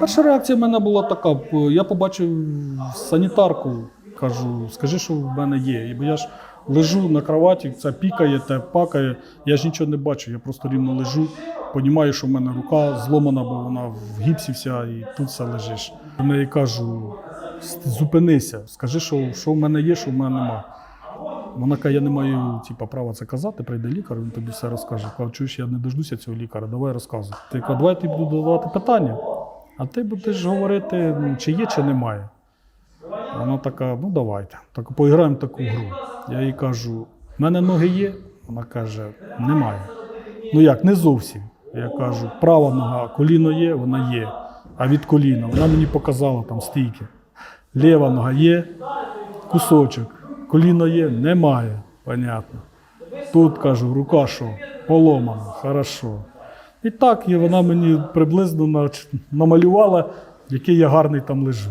Перша реакція в мене була така: я побачив санітарку, кажу, скажи, що в мене є. Бо я ж лежу на кроваті, це пікає, те пакає. Я ж нічого не бачу, я просто рівно лежу. Понімаю, що в мене рука зломана, бо вона в гіпсі вся, і тут все лежиш. Я неї кажу: зупинися, скажи, що, що в мене є, що в мене нема. Вона каже, я не маю типу, права це казати, прийде лікар, він тобі все розкаже. Кажу, чуєш, я не дождуся цього лікаря, давай розказуй. Ти кажу, давай я тобі буду задавати питання, а ти будеш говорити, чи є, чи немає. Вона така, ну давайте, так поіграємо в таку гру. Я їй кажу, в мене ноги є? Вона каже, немає. Ну як, не зовсім. Я кажу, права нога, коліно є, вона є. А від коліна вона мені показала там стійки. Ліва нога є, кусочок. Коліно є, немає. Понятно. Тут кажу, рука що, поломана, хорошо. І так і вона мені приблизно намалювала, який я гарний там лежу.